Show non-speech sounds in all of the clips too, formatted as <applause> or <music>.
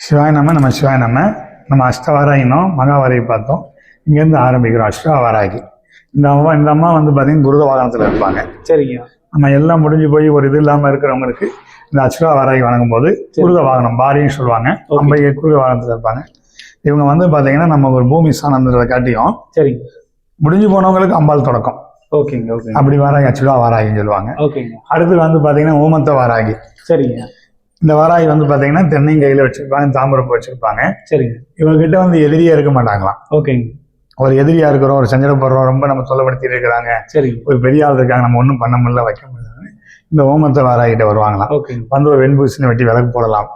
சிவாய நம்ம நம்ம சிவாய நம்ம நம்ம அஷ்டவாராயினோம் மகாவாரை பார்த்தோம். இங்கேருந்து ஆரம்பிக்கிறோம் அஷ்டவாராகி. இந்த அம்மா இந்த அம்மா வந்து பார்த்தீங்கன்னா குருத வாகனத்தில் இருப்பாங்க. சரிங்க. நம்ம எல்லாம் முடிஞ்சு போய் ஒரு இது இல்லாமல் இருக்கிறவங்களுக்கு இந்த அஷ்டா வாராகி வணங்கும் போது குருத வாகனம் பாரின்னு சொல்லுவாங்க. அம்பைய குருத வாகனத்தில் இருப்பாங்க. இவங்க வந்து பார்த்தீங்கன்னா நம்ம ஒரு பூமி சாணந்ததை காட்டியும் சரிங்க. முடிஞ்சு போனவங்களுக்கு அம்பாள் தொடக்கம். ஓகேங்க ஓகேங்க. அப்படி வாராகி அச்சுடா வாராகின்னு சொல்லுவாங்க. ஓகேங்க. அடுத்து வந்து பார்த்தீங்கன்னா ஊமத்த வாராகி. சரிங்க. இந்த வாராகி வந்து பார்த்தீங்கன்னா தென்னையும் கையில் வச்சிருப்பாங்க தாம்பரம் வச்சிருப்பாங்க. சரிங்க. இவங்க கிட்ட வந்து எதிரியே இருக்க மாட்டாங்களாம். ஓகேங்க. ஒரு எதிரியா இருக்கிறோம் ஒரு சஞ்சலப்படுறோம் ரொம்ப நம்ம தொல்லைப்படுத்திட்டு இருக்கிறாங்க. சரிங்க. ஒரு பெரிய ஆள் இருக்காங்க நம்ம ஒன்றும் பண்ண முடியல வைக்க முடியல இந்த ஓமத்தை வாராகிட்ட வருவாங்களாம். வந்து ஒரு வெண்பூசணி வெட்டி விளக்கு போடலாம்.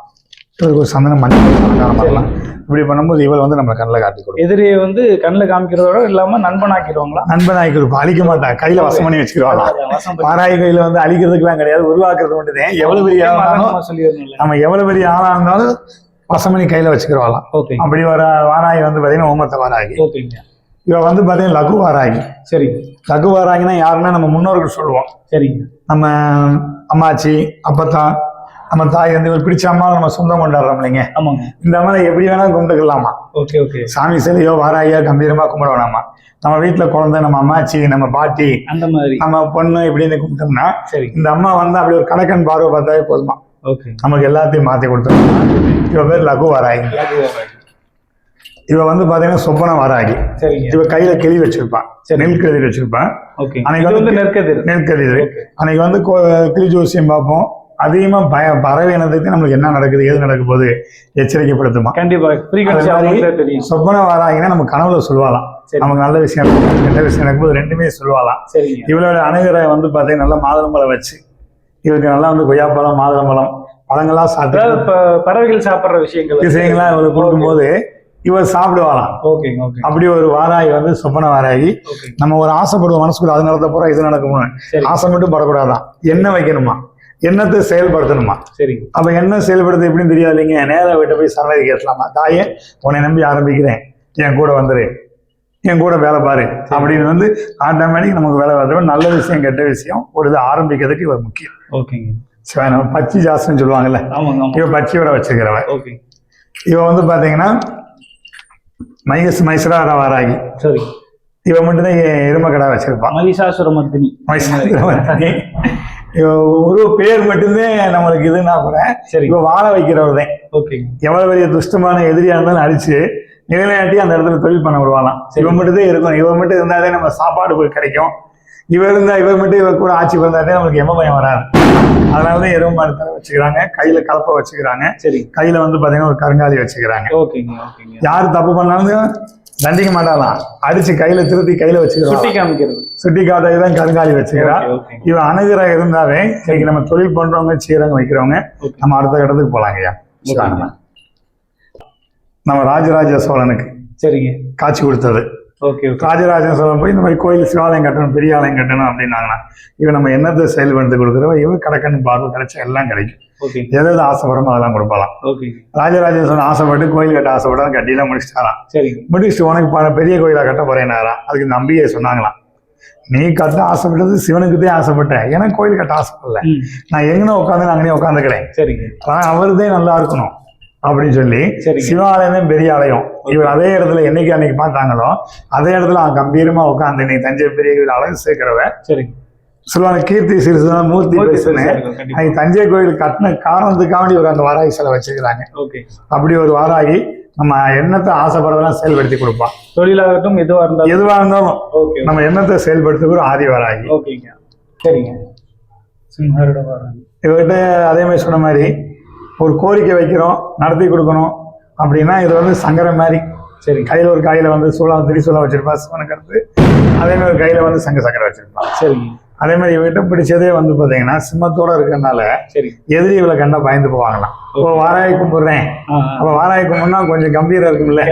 ஒரு சந்தனம் மஞ்சள் பண்ணலாம் இப்படி பண்ணும்போது இவள் வந்து நம்ம கண்ணில் காட்டி கொடுக்கும். எதிரியை வந்து கண்ணில் காமிக்கிறதோட இல்லாம நண்பனாக்கிடுவாங்களா? நண்பனாய்க்கு இருக்கும் அழிக்க மாட்டாங்க கையில வசம் பண்ணி வச்சுக்கிடுவாங்க வாராகி கையில வந்து அழிக்கிறதுக்குலாம் கிடையாது. உருவாக்குறது மட்டும்தான். எவ்வளவு பெரிய ஆளா இருந்தாலும் நம்ம எவ்வளவு பெரிய ஆளா இருந்தாலும் வசம் பண்ணி கையில வச்சுக்கிறவாளாம் ஓகேங்க அப்படி வர வாராகி வந்து பார்த்தீங்கன்னா ஓமத்த வாராகி. ஓகேங்க இவ வந்து பார்த்தீங்கன்னா லகு வாராகி. சரிங்க. லகு வாராகினா யாருன்னா நம்ம முன்னோர்கள் சொல்லுவோம். சரிங்க. நம்ம அம்மாச்சி அப்பத்தான் நம்ம தாய் வந்து ஒரு பிடிச்ச அம்மா நம்ம சொந்தம் கொண்டாடுறோம் இல்லைங்க ஆமாங்க. இந்த அம்மாவை எப்படி வேணா கும்பிட்டுக்கலாமா? Okay okay. சாமி சிலையோ வாராயோ கம்பீரமா கும்பிட வேணாமா நம்ம வீட்டுல குழந்தை நம்ம அம்மாச்சி நம்ம பாட்டி அந்த மாதிரி. நம்ம பொண்ணு இப்படின்னு கும்பிட்டோம்னா சரிங்க இந்த அம்மா வந்து அப்படி ஒரு கணக்கன் பார்வை பார்த்தாவே போதுமா? ஓகே. நமக்கு எல்லாத்தையும் மாத்தி கொடுத்துருவோம் இவ பேர் லகு வாராகி. இவ வந்து பாத்தீங்கன்னா சொப்பன வாராகி. இவ கையில கிளி வச்சிருப்பான் சரி. நெல் கதிர் வச்சிருப்பான் அன்னைக்கு வந்து நெற்கதிர். நெற்கதிர். அன்னைக்கு வந்து கிளி ஜோசியம் பார்ப்போம். அதிகமா பய பறவை இனத்துக்கு நம்மளுக்கு என்ன நடக்குது ஏது நடக்க போகுது எச்சரிக்கைப்படுத்துமா? கண்டிப்பா. ஃப்ரீக்வன்சி அது மாதிரி அவங்களுக்கு தெரியும். சொப்பன வாராகினா நம்ம கனவுல சொல்லுவாளாம். சரி. நமக்கு நல்ல விஷயம் கெட்ட விஷயம் நடக்கும்போது ரெண்டுமே சரிங்க. இவளோட அணுகிற வந்து பார்த்தீங்கன்னா நல்லா மாதுளம்பழம் வச்சு. இவருக்கு நல்லா வந்து கொய்யாப்பழம் மாதுளம்பழம் பழங்களா அதாவது சாப்பிட்டு பறவைகள் சாப்பிடுற விஷயங்கள். விஷயங்களா இவளுக்கு கொடுக்கும்போது இவர் சாப்பிடுவாளாம். ஓகே அப்படி ஒரு வாராகி வந்து சொப்பன வாராகி நம்ம ஒரு ஆசைப்படுவோம் மனசுக்குள்ள அது நடந்த போறோம் இது நடக்கும்னு சரி. ஆசை மட்டும் படக்கூடாதான். எண்ணெய் வைக்கணுமா? எண்ணத்தை செயல்படுத்தணுமா? சரிங்க அப்ப என்ன செயல்படுது எப்படின்னு தெரியாது இல்லைங்க நேரா விட்டு போய் சரணதி கேட்கலாமா தாயே உன்னை நம்பி ஆரம்பிக்கிறேன். என் கூட வந்துரு. என் கூட வேலை பாரு. அப்படின்னு வந்து ஆட்டோமேட்டிக் நமக்கு வேலை பார்த்து நல்ல விஷயம் கெட்ட விஷயம் ஒரு இது ஆரம்பிக்கிறதுக்கு இவர் முக்கியம். ஓகேங்க. சிவா, நம்ம பச்சி ஜாஸ்தின்னு சொல்லுவாங்கல்ல. இவ பச்சியோட வச்சுக்கிறவ ஓகே. இவ வந்து பாத்தீங்கன்னா மையஸ் மைசரார வாராகி சரி. இவ மட்டும்தான் எ- எருமை கடை வச்சிருப்பான் மகிஷாசுர மர்தினி மைசரார இவ ஒரு பேர் மட்டும்தான் நம்மளுக்கு இதுன்னா கூட சரி. இவ வாழ வைக்கிறவர் தான் ஓகேங்க எவ்வளவு பெரிய துஷ்டமான எதிரியா இருந்தாலும் அடிச்சு நிலைநாட்டி அந்த இடத்துல தொழில் பண்ண சரி. இவன் மட்டும் தான் இருக்கும் இவன் மட்டும் இருந்தாதே நம்ம சாப்பாடு போய் கிடைக்கும். இவர் இருந்தா இவர் மட்டும் இவர் கூட ஆட்சி வந்தாதே நமக்கு எம பயம் வராது. அதனாலதான் எருவு மரத்தை வச்சுக்கிறாங்க. கையில கலப்பை வச்சுக்கிறாங்க. சரி. கையில வந்து பாத்தீங்கன்னா ஒரு கருங்காலி வச்சுக்கிறாங்க. ஓகேங்க ஓகேங்க யார் தப்பு பண்ணாலும் தண்டிக்க மாட்டாளாம் அடிச்சு கையில திருத்தி கையில சுட்டி வச்சுக்கிறான் காமிக்கிறது. சுட்டி காட்டாக தான் கருங்காலி வச்சுக்கிறா. ஓகே ஓகேங்க இவன் அணுகிற இருந்தாவே இன்னைக்கு நம்ம தொழில் பண்றவங்க செய்யறவங்க வைக்கிறவங்க நம்ம அடுத்த கட்டத்துக்கு போலாங்க ஐயா. ஓகேங்க. நம்ம ராஜராஜ சோழனுக்கு சரிங்க. காட்சி கொடுத்தது. Okay okay. ராஜராஜ சோழன் போய் இந்த மாதிரி கோயில் சிவாலயம் கட்டணும் பெரிய ஆலயம் கட்டணும் அப்படின்னாங்கன்னா இவன் நம்ம என்னத்தை செயல்படுத்தி கொடுக்குறவோ இவன் கடக்கன்னு பார்வை கிடைச்சா எல்லாம் கிடைக்கும். எது எது ஆசைப்படுறோமோ அதெல்லாம் கொடுப்பாலாம் ஓகேங்க ராஜராஜ சோழன் ஆசைப்பட்டு கோயில் கட்ட ஆசைப்பட்டு கட்டிலாம் முடிச்சிட்டாராம். சரிங்க முடிச்சுட்டு உனக்கு பெரிய கோயிலா கட்ட போறேனாராம் அதுக்கு நம்பிக்கை சொன்னாங்களாம். நீ கட்ட ஆசைப்பட்டது சிவனுக்கு தான் ஆசைப்பட்டேன். எனக்கு கோயில் கட்ட ஆசைப்படல. நான் எங்கன உட்காந்து அங்கனே உட்காந்துக்கிறேன். சரிங்க. ஆனா அவருதே நல்லா இருக்கணும். அப்படின்னு சொல்லி சிவாலயம் பெரிய ஆலயம். இவர் அதே இடத்துல என்னைக்கு அன்னைக்கு பார்த்தாங்களோ அதே இடத்துல அவன் கம்பீரமா உட்காந்து நீ தஞ்சை பெரிய கோயில் அழகு சேர்க்கிறவ சொல்லுவாங்க கீர்த்தி சிறுசுதான் மூர்த்தி பேசுனேன். தஞ்சை கோயில் கட்டின காரணத்துக்காண்டி ஒரு அந்த வாராகி சிலை வச்சுக்கிறாங்க ஓகே. அப்படி ஒரு வாராகி நம்ம எண்ணத்தை ஆசைப்படுறதெல்லாம் செயல்படுத்தி கொடுப்பான் தொழிலாகட்டும் எதுவா இருந்தாலும். எதுவா இருந்தாலும் ஓகே நம்ம எண்ணத்தை செயல்படுத்துகிற ஆதி வாராகி ஓகேங்க. சரிங்க. இவர்கிட்ட அதே மாதிரி சொன்ன மாதிரி ஒரு கோரிக்கை வைக்கிறோம் நடத்தி கொடுக்கணும் அப்படின்னா இது வந்து சங்கரம் மாதிரி. சரிங்க கையில ஒரு கையில வந்து சூளம் திரிசூலம் வச்சிருப்பா சிவனுக்கு அடுத்து அதே மாதிரி ஒரு கையில வந்து சங்க சக்கரை வச்சிருப்பான் சரிங்க. அதே மாதிரி இவர்கிட்ட பிடிச்சதே வந்து பாத்தீங்கன்னா சிம்மத்தோட இருக்கிறதுனால சரிங்க எதிரி இவளை கண்டா பயந்து போவாங்களாம். இப்போ வாராய் கும்பிடுறேன். அப்ப வாராய் கும்பிடுனா கொஞ்சம் கம்பீரம் இருக்கும்ல.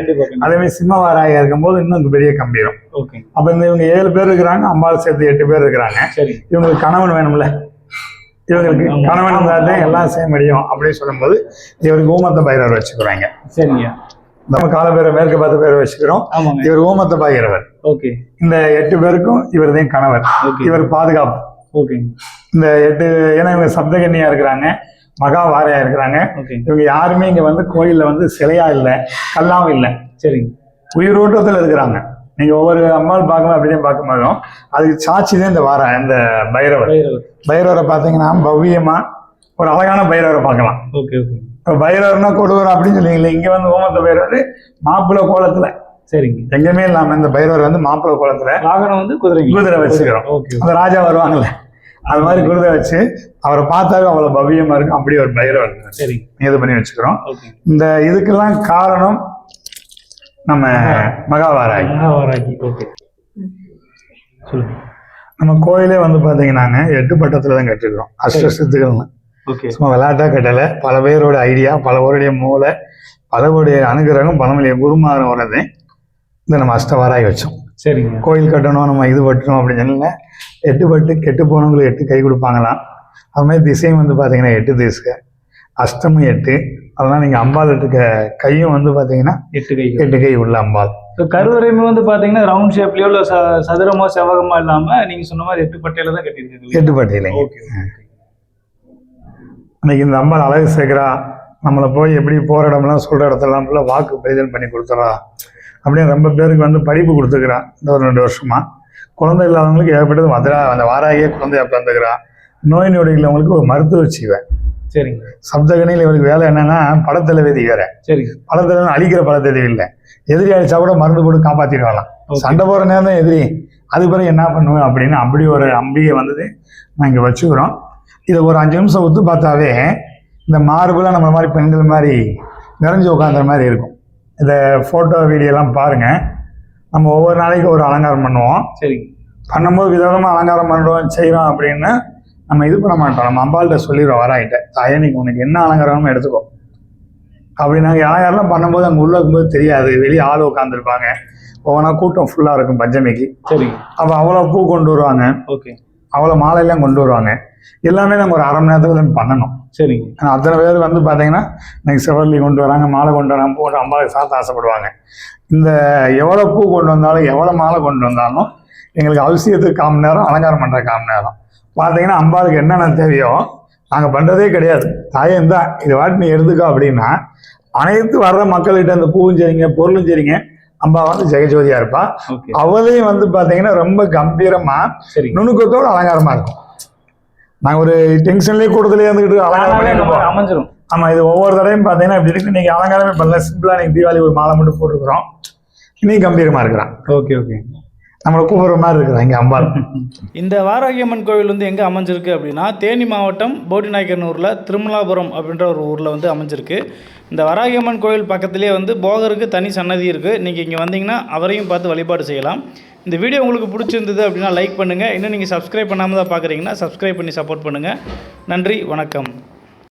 அதே மாதிரி சிம்ம வாராயா இருக்கும்போது இன்னும் பெரிய கம்பீரம். ஓகே. அப்ப இந்த இவங்க ஏழு பேர் இருக்கிறாங்க அம்பாள் சேர்த்து எட்டு பேர் இருக்கிறாங்க. சரிங்க இவங்களுக்கு கணவன் வேணும்ல. இவங்களுக்கு. கணவன் இருந்தால் எல்லாம் செய்ய முடியும் அப்படின்னு சொல்லும்போது இவருக்கு ஊமத்த பைரவர் வச்சுக்கிறாங்க. சரிங்க. நம்ம கால பேரை மேற்கு பார்த்த பேரை வச்சுக்கிறோம். இவர் ஊமத்த பைரவர் ஓகே. இந்த எட்டு பேருக்கும் இவர் தான் கணவர். ஓகே. இவர் பாதுகாப்பு. ஓகேங்க இந்த எட்டு ஏன்னா இவங்க சப்தகன்னியா இருக்கிறாங்க. மகா வாரையா இருக்கிறாங்க. இவங்க யாருமே இங்க வந்து கோயில்ல வந்து சிலையா இல்லை கல்லாவும் இல்லை. சரிங்க. உயிரோட்டத்தில் இருக்கிறாங்க. நீங்க ஒவ்வொரு அம்மாள் பார்க்கலாம் அப்படின்னு பார்க்கும்போதும் அதுக்கு சாட்சி தான் இந்த வார இந்த பைரவர். பைரவர். பார்த்தீங்கன்னா பவ்யமா ஒரு அழகான பைரவரை பார்க்கலாம். Okay okay. இப்போ பைரவர்னா கொடுவர் அப்படின்னு சொல்லுவீங்களே இங்க வந்து ஓமத்த பைரவர் மாப்பிள்ளை கோலத்துல. சரிங்க. எங்கேயுமே இல்லாம இந்த பைரவர் வந்து மாப்பிள்ளை கோலத்துல வாகனம் வந்து குதிரை குதிரை வச்சுக்கிறோம். அந்த ராஜா வருவாங்கல்ல அது மாதிரி குதிரை வச்சு அவரை பார்த்தாவே அவ்வளவு பவ்யமா இருக்கும். அப்படி ஒரு பைரவர். சரிங்க. இது பண்ணி வச்சுக்கிறோம். இந்த இதுக்கெல்லாம் காரணம் நம்ம மகாவாராகி மகாவாராகி ஓகே சொல்லுங்க. நம்ம கோயிலே வந்து பாத்தீங்கன்னாங்க எட்டு பட்டத்துல தான் கட்டிருக்கிறோம் அஷ்ட சித்துகள்னு ஓகே. சும்மா விளையாட்டா கட்டல. பல பேரோட ஐடியா பல பேருடைய மூளை பலருடைய அனுகிரகம் பலமுடைய குருமாரம் வர்றது இந்த நம்ம அஷ்டவாராகி வச்சோம். சரிங்க. கோயில் கட்டணும் நம்ம இது பட்டணும் அப்படின்னு சொல்லல எட்டு பட்டு கெட்டு போனவங்களுக்கு எட்டு கை கொடுப்பாங்களாம். அது மாதிரி திசையும் வந்து பார்த்தீங்கன்னா எட்டு திசை. அஷ்டமும் எட்டு அதெல்லாம் நீங்கள் அம்பாள் இருக்க கையும் வந்து பார்த்தீங்கன்னா எட்டு கை. எட்டு கை உள்ள அம்பாள். ஸோ கருவறையுமே வந்து பாத்தீங்கன்னா ரவுண்ட் ஷேப்லயோ இல்ல சதுரமோ செவ்வகமோ இல்லாம நீங்க சொன்ன மாதிரி எட்டு பட்டையில தான் கட்டியிருக்கீங்க. எட்டு பட்டியலைங்க ஓகே இன்னைக்கு இந்த அம்பாள் அழகு சேர்க்கிறா. நம்மளை போய் எப்படி போகிற இடம்லாம் சொல்கிற இடத்தெல்லாம் ஃபுல்லாக வாக்கு பிரயோஜனம் பண்ணி கொடுத்துறா. அப்படின்னு ரொம்ப பேருக்கு வந்து படிப்பு கொடுத்துக்கிறா. இந்த ஒரு ரெண்டு வருஷமா. குழந்தை இல்லாதவங்களுக்கு ஏற்பட்டது மதுரா அந்த வாராகியே குழந்தையா பிறந்துக்கிறா. நோய் நொடி உள்ளவங்களுக்கு ஒரு மருத்துவ செய்வேன் சரிங்க. சப்தகணியில் இவருக்கு வேலை என்னன்னா படத்தலைவேதி வேற. சரிங்க. படத்தலைவன் அழிக்கிற படத்தலைவி இல்லை. எதிரி அடிச்சா கூட மருந்து போட்டு காப்பாற்றிடுவாங்களாம். சண்டை போகிற நேரம் தான் எதிரி. அது பிறகு என்ன பண்ணுவேன் அப்படின்னு அப்படி ஒரு அம்பிகை வந்தது. நான் இங்கே வச்சுக்கிறோம். இதை ஒரு அஞ்சு நிமிஷம் ஒத்து பார்த்தாவே இந்த மார்புலாம் நம்ம மாதிரி பெண்கள் மாதிரி நிறைஞ்சு உட்காந்துற மாதிரி இருக்கும். இந்த ஃபோட்டோ வீடியோலாம் பாருங்கள் நம்ம ஒவ்வொரு நாளைக்கு ஒரு அலங்காரம் பண்ணுவோம். சரிங்க. பண்ணும்போது விதவிதமாக அலங்காரம் பண்ணுறோம் செய்கிறோம் அப்படின்னு நம்ம இது பண்ண மாட்டோம். நம்ம அம்பாள்கிட்ட சொல்லிடுவோம் வராயிட்ட. தாயே நீங்க உனக்கு என்ன அலங்காரமும் எடுத்துக்கோ. அப்படி நாங்கள் அலங்காரம்லாம் பண்ணும்போது அங்கே உள்ள இருக்கும்போது தெரியாது. வெளியே ஆள் உட்காந்துருப்பாங்க ஒவ்வொன்றா கூட்டம் ஃபுல்லாக இருக்கும் பஞ்சமிக்கு. சரிங்க. அப்போ அவ்வளோ பூ கொண்டு வருவாங்க. ஓகே. அவ்வளோ மாலையெல்லாம் கொண்டு வருவாங்க. எல்லாமே நாங்கள் ஒரு அரை மணி நேரத்துல தான் பண்ணணும். சரிங்க. ஆனா, அத்தனை பேர் வந்து பார்த்தீங்கன்னா இன்னைக்கு செவர்லி கொண்டு வராங்க மாலை கொண்டு வராங்க பூ கொண்டு அம்பாளுக்கு சாத்த ஆசைப்படுவாங்க. இந்த எவ்வளோ பூ கொண்டு வந்தாலும் எவ்வளோ மாலை கொண்டு வந்தாலும் எங்களுக்கு அவசியத்துக்கு காம நேரம் அலங்காரம் பண்ணுற காம நேரம். பார்த்தீங்கன்னா அம்பாளுக்கு என்னென்ன தேவையோ நாங்கள் பண்ணுறதே கிடையாது. தாயே இருந்தா இது வாட்டி நீ எடுத்துக்கோ அப்படின்னா அனைத்து வர்ற மக்கள்கிட்ட இந்த பூவும் சரிங்க பொருளும் சரிங்க அம்பா வந்து ஜெகஜோதியா இருப்பா. அவளையும் வந்து பார்த்தீங்கன்னா ரொம்ப கம்பீரமா நுணுக்கத்தோட அலங்காரமா இருக்கும். நாங்கள் ஒரு டென்ஷன்லேயே கூட்டத்திலே இருந்துக்கிட்டு அலங்காரம். அமைஞ்சிரும். ஆமா இது ஒவ்வொரு தடையும் பார்த்தீங்கன்னா இப்படி இருக்கு. நீங்க அலங்காரமே பண்ணல. சிம்பிளா நீங்க தீபாவளி ஒரு மாலை மட்டும் போட்டுருக்குறோம். நீ கம்பீரமா இருக்கிறான். Okay okay. நம்மளை கூப்பிடுற மாதிரி இருக்கிறான் அம்பாள். <laughs> இந்த வாராகியம்மன் கோவில் வந்து எங்கே அமைஞ்சிருக்கு அப்படின்னா தேனி மாவட்டம் போடிநாயக்கனூரில் திருமலாபுரம் அப்படின்ற ஒரு ஊரில் வந்து அமைஞ்சிருக்கு. இந்த வராகியம்மன் கோவில் பக்கத்துலேயே வந்து போகருக்கு தனி சன்னதி இருக்குது நீங்கள் இங்கே வந்தீங்கன்னா அவரையும் பார்த்து வழிபாடு செய்யலாம். இந்த வீடியோ உங்களுக்கு பிடிச்சிருந்தது அப்படின்னா லைக் பண்ணுங்கள் இன்னும் நீங்கள் சப்ஸ்கிரைப் பண்ணாமல் தான் பார்க்குறீங்கன்னா சப்ஸ்கிரைப் பண்ணி சப்போர்ட் பண்ணுங்கள் நன்றி வணக்கம்.